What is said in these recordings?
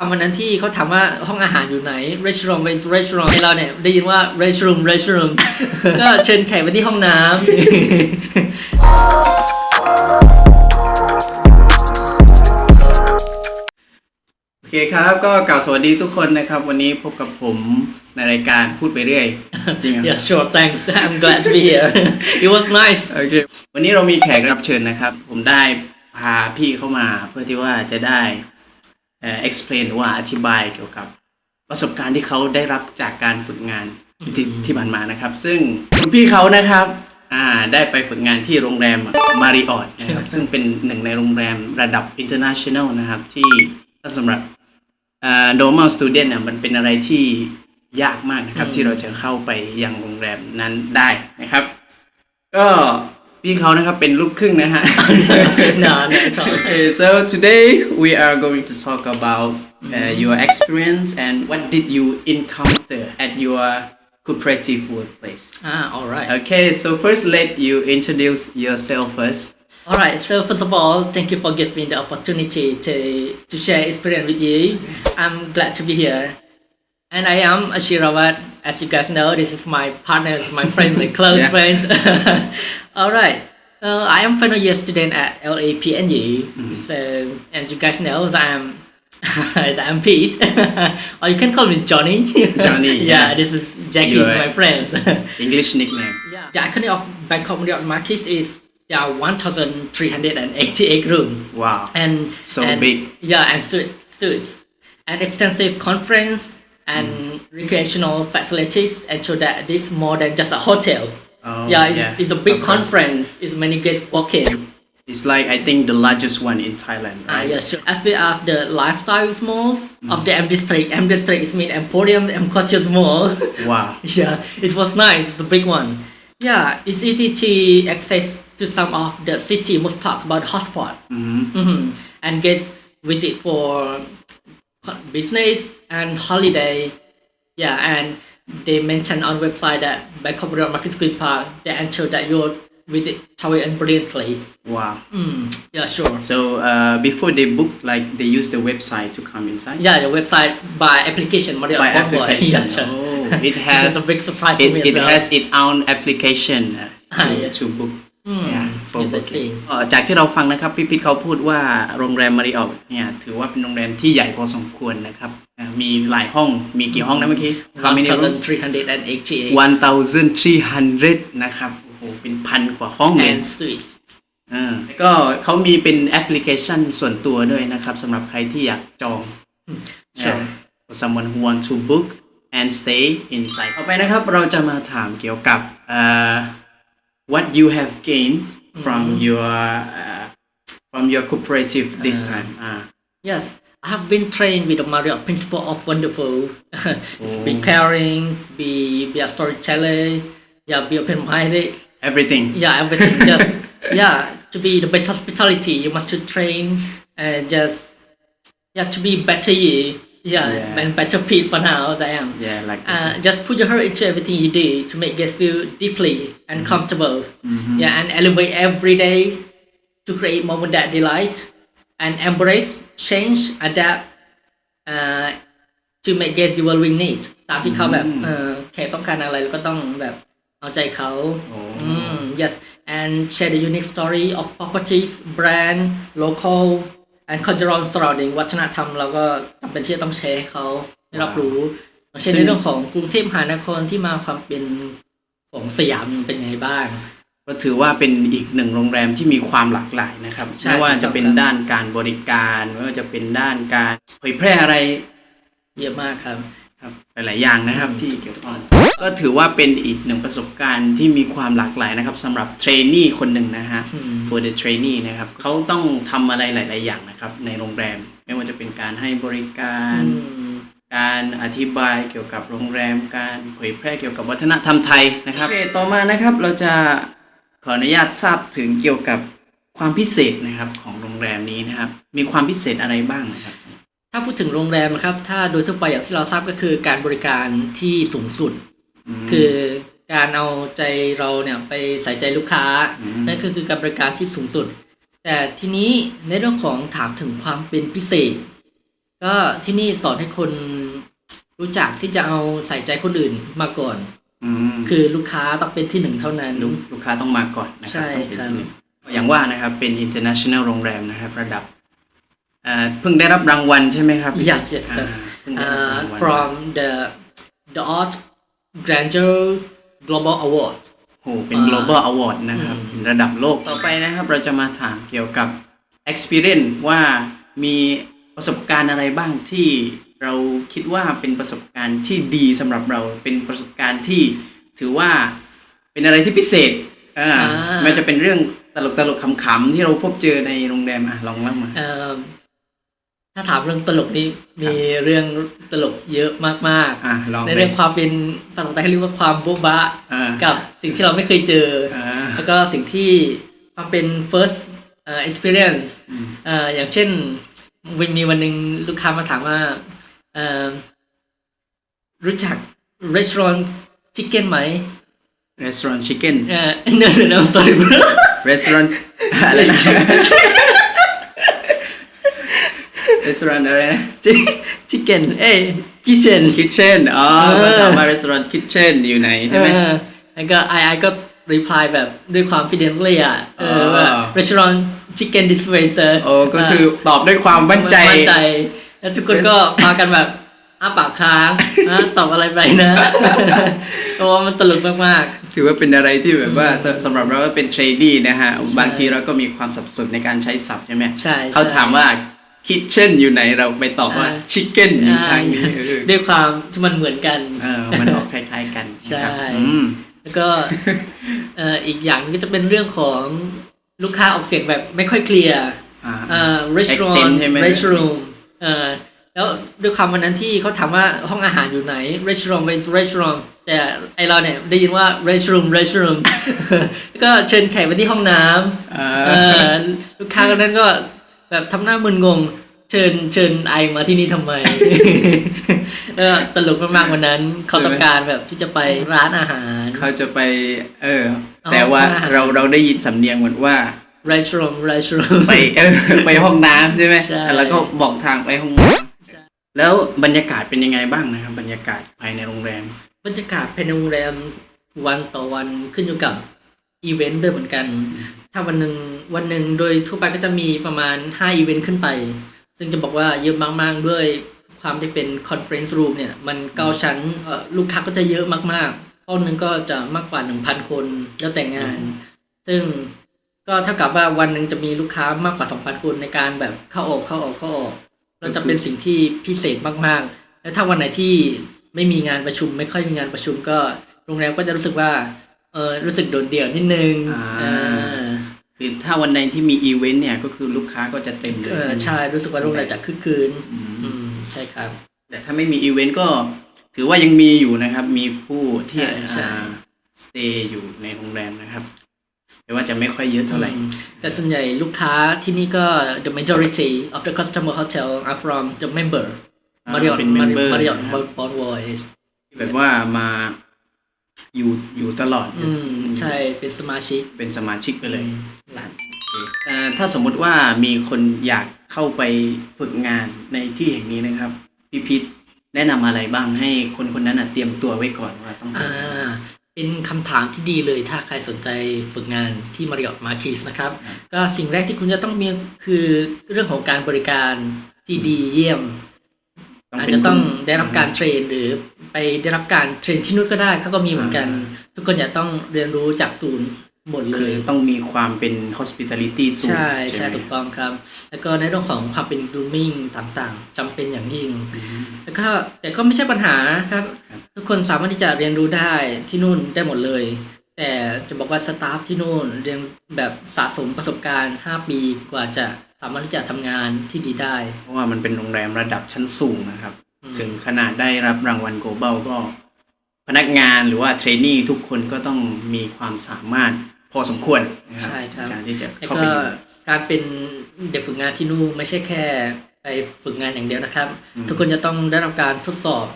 คำวันนั้นที่เขาถามว่าห้องอาหารอยู่ไหน restaurant is restaurant ให้เราเนี่ยได้ยินว่า restroom restroom ก็เชิญแขกไปที่ห้องน้ำ โอเคครับ ก็กล่าวสวัสดีทุกคนนะครับ วันนี้พบกับผมในรายการพูดไปเรื่อย จริงเหรอ yeah sure thanks I'm glad to be here it was nice โอเค วันนี้เรามีแขกรับเชิญนะครับ ผมได้พาพี่เข้ามาเพื่อที่ว่าจะได้เอ่อ explain หรือว่าอธิบายเกี่ยวกับประสบการณ์ที่เขาได้รับจากการฝึกงานที่อืมที่ผ่านมานะครับ ซึ่งคุณพี่เขานะครับอ่าได้ไปฝึกงานที่โรงแรมมาริออ t นะครับซึ่งเป็นหนึ่งในโรงแรมระดับ international นะครับ ที่ถ้าสำหรับอ่า normal student น่ะมันเป็นอะไรที่ยากมากนะครับอืมที่เราจะเข้าไปยังโรงแรมนั้นได้นะครับ ก็ พี่เขานะครับเป็นลูกครึ่งนะฮะ no no at all Okay, so today we are going to talk about uh, your experience and what did you encounter at your cooperative workplace. ah alright Okay, so first let you introduce yourself first. Alright, so first of all, thank you for giving me the opportunity to to share experience with you. I'm glad to be here. And I am Ashirawat. As you guys know, this is my partners, my friends, my close Yeah. friends. Alright. Uh, I am final year student at LAPNU. So as you guys know, I'm I'm Pete. or you can call me Johnny. Johnny, yeah, yeah. this is Jackie, You're my friends. English nickname. Yeah. The iconic of Bangkok Marriott Marquis is there are 1,388 room Wow. and So and- big. Yeah, and suite, suites and extensive conference and Mm. recreational facilities ensure that this more than just a hotel. Oh, yeah, it's, it's a big conference. It's many guests walking. It's like I think the largest one in Thailand, Ah, right? yeah, sure. As well as the lifestyle malls Mm. of the M District. M District is mean Emporium, M Cultures Mall. Wow. Yeah, it was nice. It's a big one. Yeah, it's easy to access to some of the city most talk about hotspot. hmm hmm And guests visit for business and holiday. Yeah, and they mention on website that Bangkok Royal Market Square Park. They ensure that your visit travel and brilliantly. Wow. Mm, yeah, sure. So uh, before they book, like they use the website to come inside. Yeah, the website by application. By application. Yeah, sure. Oh, it has a big surprise it, for me it well. has its own application uh, Ah, to, yeah. to book Mm, yeah, for yes, I booking. see. เอ่อจากที่เราฟังนะครับพี่พิทเขาพูดว่าโรงแรมมาริออทเนี่ยถือว่าเป็นโรงแรมที่ใหญ่พอสมควรนะครับอ่ามีหลายห้องมีกี่ห้องนะเมื่อกี้ How many rooms 1,388 1,300 นะครับโอ้โหเป็นพันกว่าห้องเลย and suites. อ่าแล้วก็เขามีเป็นแอปพลิเคชันส่วนตัวด้วยนะครับสำหรับใครที่อยากจอง Sure. Yeah. for someone who want to book and stay inside ต่อไปนะครับเราจะมาถามเกี่ยวกับเอ่อ what you have gained from Mhm. your uh, from your cooperative this Uh, time อ่า Yes, I have been trained with the Marriott principle of wonderful. It's be Oh. caring, be be a storyteller, yeah, be open minded. everything Yeah, everything. just yeah, to be the best hospitality, you must to train and just yeah to be better you. Yeah, Yeah. and better Pete for now as I am. yeah like Uh, just put your heart into everything you do to make guests feel deeply and comfortable. Mhm. Yeah, and elevate every day to create moment that delight and embrace change, adapt uh, to make guests you will really need ตามที่เขาแบบ อืม เออแขกต้องการอะไรเราก็ต้องแบบเอาใจเขา โอ้ อืม yes and share the unique story of properties brand local and cultural surrounding วัฒนธรรมเราก็จำเป็นที่จะต้องแชร์ให้เขาได้รับรู้อย่างเช่นซึ่ในงเรื่องของกรุงเทพมหานครที่มาความเป็นของสยามมันเป็นไงบ้าง ก็ถือว่าเป็นอีกหนึ่งโรงแรมที่มีความหลากหลายนะครับใช่ไม่ว่าจะเป็นถูกต้องครับด้านการบริการไม่ว่าจะเป็นด้านการเผยแพร่อะไร เยอะมากครับ ครับหลาย ๆ อย่างนะครับอืมที่เกี่ยวข้องก็ถือว่าเป็นอีกหนึ่งประสบการณ์ที่มีความหลากหลายนะครับสำหรับเทรนนี่คนหนึ่งนะฮะอืม for the trainee นะครับเขาต้องทำอะไรหลาย ๆ อย่างนะครับ ในโรงแรม ไม่ว่าจะเป็นการให้บริการอืมการอธิบายเกี่ยวกับโรงแรม การเผยแพร่เกี่ยวกับวัฒนธรรมไทยนะครับโอเคต่อมานะครับเราจะขออนุญาตทราบถึงเกี่ยวกับความพิเศษนะครับของโรงแรมนี้นะครับ มีความพิเศษอะไรบ้างนะครับ ถ้าพูดถึงโรงแรมนะครับ ถ้าโดยทั่วไปอย่างที่เราทราบก็คือการบริการที่สูงสุดมคือการเอาใจเราเนี่ยไปใส่ใจลูกค้าอืมนั่นก็คือการบริการที่สูงสุด แต่ทีนี้ในเรื่องของถามถึงความเป็นพิเศษ ก็ที่นี่สอนให้คนรู้จักที่จะเอาใส่ใจคนอื่นมาก่อนอืมคือลูกค้าต้องเป็นที่หนึ่งเท่านั้นลูกลูกค้าต้องมาก่อนนะครัใช่ต้องเป็นครับที่หนึ่งอย่างว่านะครับเป็น international โรงแรมนะครับ ระดับ อ่าเพิ่งได้รับรางวัลใช่ไหมครับ yes yes อ่า yes เพิ่งได้รับ uh, รางวัล from the the art grandeur global award โอ้เป็นอ่า global award นะครับอืมเป็นระดับโลกต่อไปนะครับ เราจะมาถามเกี่ยวกับ experience ว่ามีประสบการณ์อะไรบ้างที่เราคิดว่าเป็นประสบการณ์ที่ดีสำหรับเราเป็นประสบการณ์ที่ถือว่าเป็นอะไรที่พิเศษอ่าอ่ามันจะเป็นเรื่องตลกตลกๆขำๆที่เราพบเจอในโรงแรมอะลองเล่ามาเอ่อ ถ้าถามเรื่องตลกนี่มีเรื่องตลกเยอะมากอะลองๆในเรื่องความเป็นภาษาไทยเขาเรียกว่าความโบ๊ะบะอ่ากับสิ่งที่เราไม่เคยเจออ่าแล้วก็สิ่งที่ความเป็น first เอ่อ experience อืมเอ่ออย่างเช่นวันมีวันหนึ่งลูกค้ามาถามว่าเอ่อรู้จัก restaurant chicken ไหม restaurant chicken เอ่อ no no no sorry bro restaurant อะไรนะ restaurant อะไรนะ chicken เอ้ย kitchen kitchen อ๋อเออ ภาษามา restaurant kitchen อยู่ไหนใช่ไหม เออแล้วก็ไอไอก็ reply แบบด้วยความ confidently อะเอออ๋อว่า restaurant chicken this way sir โอ้ก็คือตอบด้วยความมั่นใจ มั่นใจ แล้วทุกคนก็พากันแบบอ้าปากค้างนะตอบอะไรไปนะเพราะว่ามันตลกมาก ถือว่าเป็นอะไรที่แบบว่าอืมสสำหรับเราก็เป็นเทรดดี้นะฮะใช่บางทีเราก็มีความสับสนในการใช้ศัพท์ใช่ไหมๆใช่ เขาใช่ถามว่า kitchen อยู่ไหนเราไปตอบว่าอ่า chicken อยู่อ่าทางนี้เออด้วยความที่มันเหมือนกันเออมันออกคล้ายๆกันนะครับใช่อืมแล้วก็เอ่ออีกอย่างก็จะเป็นเรื่องของลูกค้าออกเสียงแบบไม่ค่อยเคลียร์อ่าอ่า Accent restaurant ใช่ไหม restroom เอ่อแล้วด้วยความวันนั้นที่เขาถามว่าห้องอาหารอยู่ไหน restaurant is restaurant แต่ไอเราเนี่ยได้ยินว่า restroom restroom แล้วก็เชิญแขกไปที่ห้องน้ำอ่าเออลูกค้าคนนั้นก็ แบบทำหน้ามึนงง เชิญเชิญไอมาที่นี่ทำไม เออตลกมากๆวันนั้น เขาต้องการแบบที่จะไปร้านอาหาร เขาจะไป เออเอาแต่ว่าอาหารเราเราได้ยินสำเนียงเหมือนว่า restaurant restaurant ไปเออไปห้องน้ำใช่ไหมใช่แล้วก็บอกทางไปห้องน้ใช่ำแล้วบรรยากาศเป็นยังไงบ้างนะครับ บรรยากาศภายในโรงแรม บรรยากาศภายในโรงแรมวันต่อวันขึ้นอยู่กับอีเวนต์ด้วยเหมือนกัน ถ้าวันหนึ่ง วันหนึ่งโดยทั่วไปก็จะมีประมาณ 5 อีเวนต์ขึ้นไป ซึ่งจะบอกว่าเยอะมาก ๆ ด้วยความที่เป็นคอนเฟรนซ์รูมเนี่ย มันเก้าชั้นเอ่อลูกค้าก็จะเยอะมากๆห้องหนึงก็จะมากกว่า 1,000 คนแล้วแต่งาน ซึ่งก็เท่ากับว่าวันหนึ่งจะมีลูกค้ามากกว่า 2,000 คนในการแบบเข้าออกเข้าออกเข้าออกเราจะเป็นสิ่งที่พิเศษมากๆ แล้วถ้าวันไหนที่ไม่มีงานประชุม ไม่ค่อยมีงานประชุมก็โรงแรมก็จะรู้สึกว่าเออรู้สึกโดดเดี่ยวนิดนึงอ่าอ่า คือถ้าวันใดที่มีอีเวนต์เนี่ยก็คือลูกค้าก็จะเต็มเลยเออไหมใช่รู้สึกว่าโรงแรมจะคึกคืนอืมอืมใช่ครับ แต่ถ้าไม่มีอีเวนต์ก็ถือว่ายังมีอยู่นะครับ มีผู้ที่ใช่ใช่สเตย์อยู่ในโรงแรมนะครับแต่ว่าจะไม่ค่อยเยอะเท่าไหร่อืมแต่ส่วนใหญ่ลูกค้าที่นี่ก็ the majority of the customer hotel are from the member อ่า Marriott เป็น member Marriott นะครับ Bond Voice แบบว่ามาอยู่อยู่ตลอด อืม ใช่เป็นสมาชิก เป็นสมาชิกไปเลย หลักเอ่อถ้าสมมุติว่ามีคนอยากเข้าไปฝึกงานในที่แห่งนี้นะครับพี่พิษแนะนำอะไรบ้างให้คนคนนั้นนะเตรียมตัวไว้ก่อนว่าต้องอ่าเป็นคำถามที่ดีเลยถ้าใครสนใจฝึกงานที่ Marriott Marquis นะครับ ก็สิ่งแรกที่คุณจะต้องมีคือเรื่องของการบริการที่ดีเยี่ยมอาจเป็นจะต้องคนได้รับการเทรนหรือไปได้รับการเทรนที่นู่นก็ได้เขาก็มีเหมือนกัน ทุกคนจะต้องเรียนรู้จากศูนย์ หมดเลคือย ต้องมีความเป็น hospitality สูงใช่ไหใช่มถูกต้องครับ แล้วก็ในเรื่องของความเป็น grooming ต่างๆจำเป็นอย่างยิ่ง อืม แล้วก็แต่ก็ไม่ใช่ปัญหาครับ ครับ ทุกคนสามารถที่จะเรียนรู้ได้ที่นู่นได้หมดเลย แต่จะบอกว่าสตาฟที่นู่นเรียนแบบสะสมประสบการณ์ 5 ปีกว่าจะสามารถที่จะทำงานที่ดีได้เพราะว่ามันเป็นโรงแรมระดับชั้นสูงนะครับ อืมถึงขนาดได้รับรางวัล global ก็ พนักงานหรือว่าเทรนนีทุกคนก็ต้องมีความสามารถ พอสมควรนะใช่ครับในการที่จะแล้วเข้าก็ไปอยู่การเป็นเด็กฝึกงานที่นู่นไม่ใช่แค่ไปฝึกงานอย่างเดียวนะครับอืมทุกคนจะต้องได้รับการทดสอบ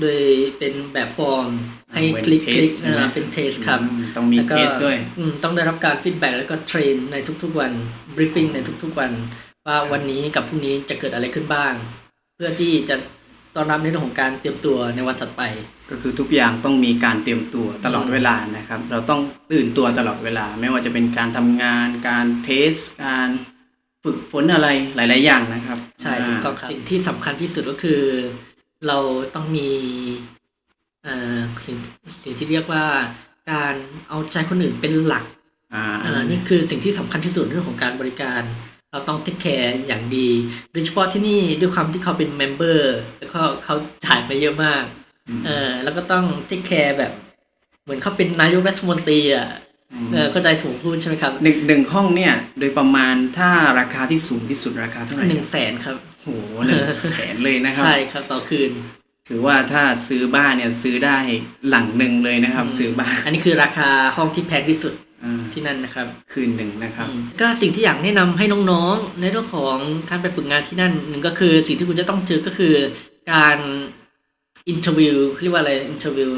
โดยเป็นแบบฟอร์มให้เป็นคลิกเทคลิสกใช่ไหมเป็นเทสครับอืมต้องมีแล้วก็เทสด้วยอืมต้องได้รับการฟีดแบ็กแล้วก็เทรนในทุกๆวันบรีฟิ n งในทุกๆวัน ว่าวันนี้กับพรุ่งนี้จะเกิดอะไรขึ้นบ้าง เพื่อที่จะ ต้อนรับในเรื่องของการเตรียมตัวในวันถัดไป ก็คือทุกอย่างต้องมีการเตรียมตัวตลอดเวลานะครับ เราต้องตื่นตัวตลอดเวลา ไม่ว่าจะเป็นการทำงาน การเทส การฝึกฝนอะไรหลาย ๆ อย่างนะครับ ใช่ถูกต้องครับสิ่งที่สำคัญที่สุดก็คือ เราต้องมีเอ่อสิ่งสิ่งที่เรียกว่าการเอาใจคนอื่นเป็นหลักอ่าเอ่อนี่คือสิ่งที่สำคัญที่สุดเรื่องของการบริการ เราต้องเทคแคร์อย่างดี โดยเฉพาะที่นี่ด้วยความที่เขาเป็นเมมเบอร์แล้วก็เขาจ่ายไปเยอะมากมเออแล้วก็ต้องเทคแคร์แบบ เหมือนเขาเป็นนายกรัฐมนตรีอะมเออเข้าใจสูงพูดใช่ไหมครับหนึ่งหนึ่งห้องเนี่ย โดยประมาณถ้าราคาที่สูงที่สุดราคาเท่าไหร่หนึ่งแสนครับโอ้โหหนึ่งแสนเลยนะครับใช่ครับต่อคืน ถือว่าถ้าซื้อบ้านเนี่ยซื้อได้หลังหนึ่งเลยนะครับ ซื้อบ้าน อันนี้คือราคาห้องที่แพงที่สุดอ่า ที่นั่นนะครับ คืนหนึ่งนะครับอืมก็สิ่งที่อยากแนะนำให้น้องๆ ในเรื่องของการไปฝึกงานที่นั่นหนึ่งก็คือสิ่งที่คุณจะต้องเจอก็คือการอินเทอร์วิวเรียกว่าอะไรอินเทอร์วิว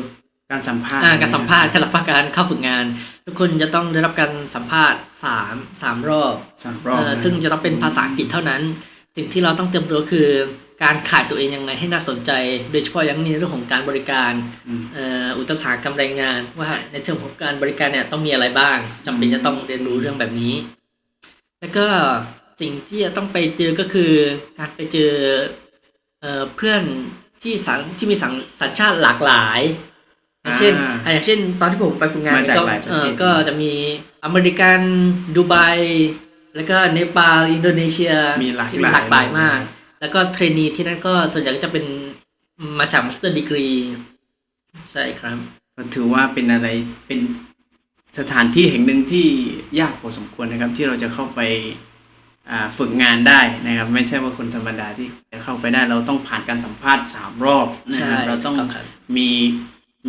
การสัมภาษณ์อ่าการสัมภาษณ์การรับประการเข้าฝึกงาน ทุกคนจะต้องได้รับการสัมภาษณ์สามสามรอบสามรอบเอ่อนะซึ่งจะต้องเป็นภาษาอังกฤษเท่านั้น สิ่งที่เราต้องเตรียมตัวคือ การขายตัวเองยังไงให้น่าสนใจ โดยเฉพาะอยังในเรื่องของการบริการอืมเอ่ออุตสาหกรรมแรงงาน ว่าในเชิงของการบริการเนี่ยต้องมีอะไรบ้างจำเป็นจะต้องเรียนรู้เรื่องแบบนี้ แล้วก็สิ่งที่จะต้องไปเจอก็คือการไปเจอเอ่อเพื่อนที่สังที่มีสังสัญชาติหลากหลายอย่างเช่นอ่าอะอย่างเช่น ตอนที่ผมไปฝึกงานมาจากก็หลายประเทศเอ่อก็จะมีอเมริกันดูไบแล้วก็เนปาลอินโดนีเซียมีหลากที่หลายหลากหลายมาก แล้วก็เทรนนีที่นั่นก็ส่วนใหญ่ก็จะเป็นมาจากมาสเตอร์ดีกรีใช่ครับก็ถือว่าเป็นอะไรเป็นสถานที่แห่งหนึ่งที่ยากพอสมควรนะครับ ที่เราจะเข้าไปอ่าฝึกงานได้นะครับ ไม่ใช่ว่าคนธรรมดาที่จะเข้าไปได้ เราต้องผ่านการสัมภาษณ์สามรอบนะใช่ครับเราต้องถูกครับมี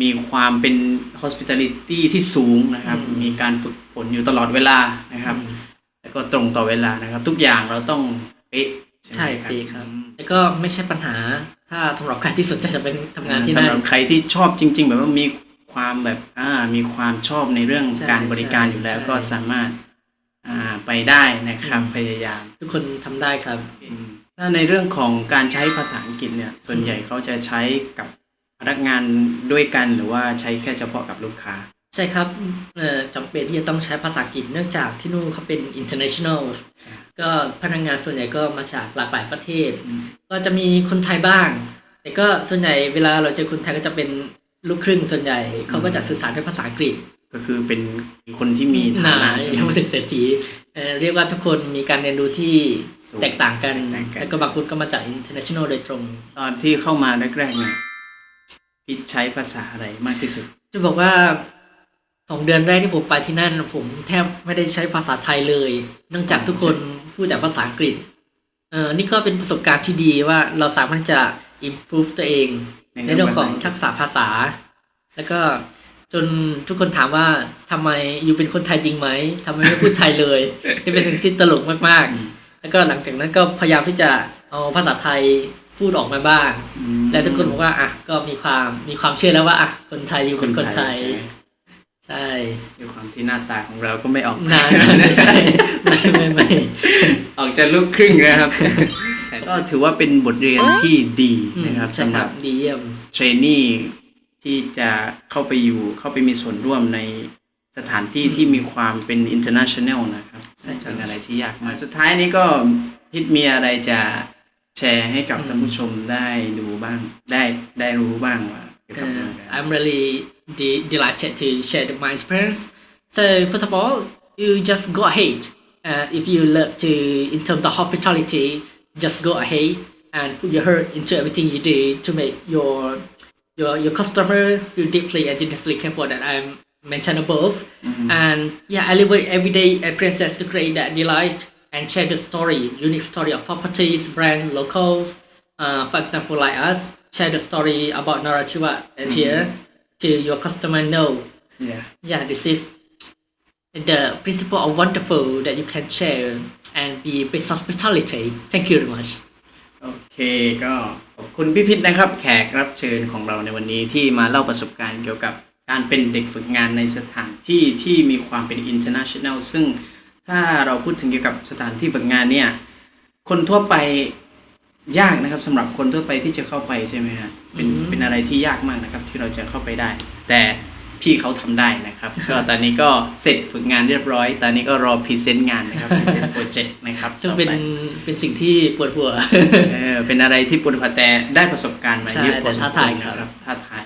มีความเป็น hospitality ที่สูงนะครับอืมมีการฝึกฝนอยู่ตลอดเวลานะครับอืมแล้วก็ตรงต่อเวลานะครับ ทุกอย่างเราต้องเป๊ะ ใช่ไหมเป๊ะครับอืมแล้วก็ไม่ใช่ปัญหา ถ้าสำหรับใครที่สนใจจะเป็นทำงานที่สำนั่หนรับใครที่ชอบจริง ๆ แบบว่ามีความแบบอ่ามีความชอบในเรื่องใช่การบริการใช่อยู่แล้วใช่ก็สามารถอ่าไปได้นะครับอืมพยายาม ทุกคนทำได้ครับอืมถ้าในเรื่องของการใช้ภาษาอังกฤษเนี่ย ส่วนใหญ่เขาจะใช้กับพนักงานด้วยกันหรือว่าใช้แค่เฉพาะกับลูกค้า ใช่ครับเอ่อจำเป็นที่จะต้องใช้ภาษาอังกฤษเนื่องจากที่นู่นเขาเป็น international ก็พนักงานส่วนใหญ่ก็มาจากหลากหลายประเทศอืมก็จะมีคนไทยบ้าง แต่ก็ส่วนใหญ่เวลาเราเจอคนไทยก็จะเป็นลูกครึ่งส่วนใหญ่เขาก็จะสื่อสารด้วยภาษาอังกฤษ ก็คือเป็นคนที่มีฐานานะใช่ไหมยังไม่ถึงเศรษฐีเอ่อเรียกว่าทุกคนมีการเรียนรู้ที่สูงแตกต่างกันแตกต่างกันแล้วก็บางคนก็มาจาก international โดยตรง ตอนที่เข้ามาแรกๆเนี่ยพี่ใช้ภาษาอะไรมากที่สุด จะบอกว่า สองเดือนแรกที่ผมไปที่นั่น ผมแทบไม่ได้ใช้ภาษาไทยเลย เนื่องจากทุกคนพูดแต่ภาษาอังกฤษ เออนี่ก็เป็นประสบการณ์ที่ดีว่าเราสามารถจะ improve ตัวเอง ในในเรื่องเรื่องของภาษาอังกฤษทักษะภาษา แล้วก็จนทุกคนถามว่าทำไมอยู่เป็นคนไทยจริงไหมทำไมไม่พูดไทยเลยนี่เป็นสิ่งที่ตลกมากอืมๆแล้วก็หลังจากนั้นก็พยายามที่จะเอาภาษาไทยพูดออกมาบ้างอืมและทุกคนบอกว่าอะก็มีความมีความเชื่อแล้วว่าอะคนไทยอยู่เป็นคนไทย ใช่ไหมใช่ด้วยความที่หน้าตาของเราก็ไม่ออกนานไม่ใช่ไม่ไม่ไม่ออกจะลูกครึ่งนะครับแต่ก็ถือว่าเป็นบทเรียนที่ดีนะครับใช่สำคหรัรับบดีเยี่ยมเทรนนี่ที่จะเข้าไปอยู่เข้าไปมีส่วนร่วมในสถานที่อืมที่มีความเป็น international นะครับใช่ครับเป็นอะไรที่ยากมากสุดท้ายนี้ก็พิทมีอะไรจะแชร์ให้กับอืมท่านผู้ชมได้ดูบ้าง ได้ได้รู้บ้างว่า Uh, I'm really de- delighted to share my experience. So first of all, you just go ahead. Uh, if you love to, in terms of hospitality, just go ahead and put your heart into everything you do to make your your your customer feel deeply and generously careful that I'm mentioned above. Mm-hmm. And yeah, I live with everyday Princess to create that delight and share the story, unique story of properties, brand, locals, uh, for example, like us. Share the story about Narativa and here to your customer know. yeah Yeah, this is the principle of wonderful that you can share and be best hospitality. Thank you very much. โอเคก็ขอบคุณพี่พิษนะครับ แขกรับเชิญของเราในวันนี้ที่มาเล่าประสบการณ์เกี่ยวกับการเป็นเด็กฝึกงานในสถานที่ที่มีความเป็น international ซึ่งถ้าเราพูดถึงเกี่ยวกับสถานที่ฝึกงานเนี่ย คนทั่วไป ยากนะครับสำหรับคนทั่วไปที่จะเข้าไปใช่ไหมฮะเป็นอืมเป็นอะไรที่ยากมากนะครับ ที่เราจะเข้าไปได้ แต่พี่เขาทำได้นะครับ ก็ตอนนี้ก็เสร็จฝึกงานเรียบร้อย ตอนนี้ก็รอพรีเซนต์งานนะครับพรีเซนต์โปรเจกต์นะครับซึ่งเป็นต่อไเป็นสิ่งที่ปวดหัวเออเป็นอะไรที่ปวดหัวแต่ได้ประสบการณ์มาใช่เยอะพอแต่สมท้าควทารยนะครับท้าทาย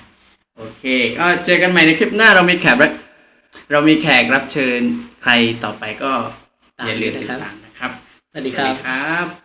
โอเคก็เจอกันใหม่ในคลิปหน้าเรามีแขกรับเรามีแขกรับเชิญใครต่อไปก็อย่าลืมติดตามนะครับสวัสดีครับครับ